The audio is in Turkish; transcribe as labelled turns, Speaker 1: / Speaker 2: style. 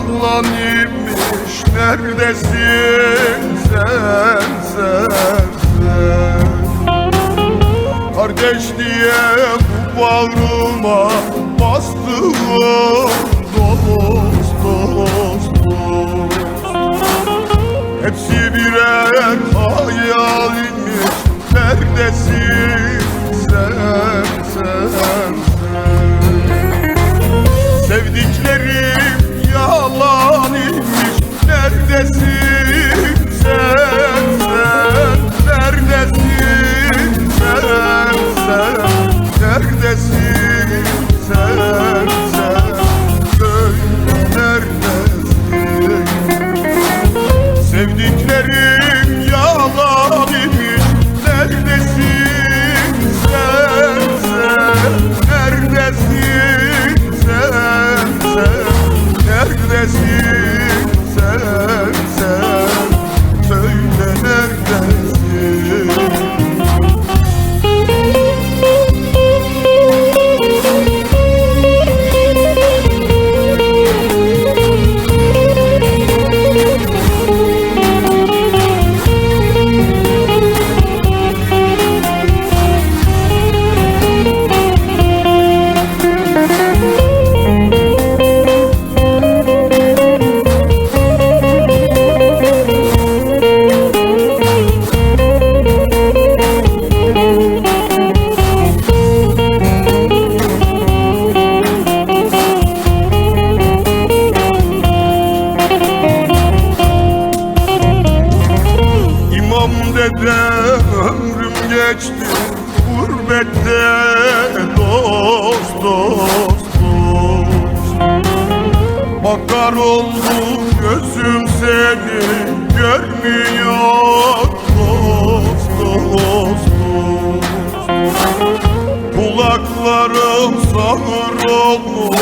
Speaker 1: Ablam inmiş neredesin? Sen sen sen. Kardeş diye bu bağrıma bastım dost dost dost. Hepsi birer hayal inmiş. Neredesin? Sen sen sen. Sevdiklerim Neredesin Dede ömrüm geçti Gurbette dost dost dost. Bakar oldum gözüm seni görmüyor dost dost dost. Kulaklarım sağır olmuş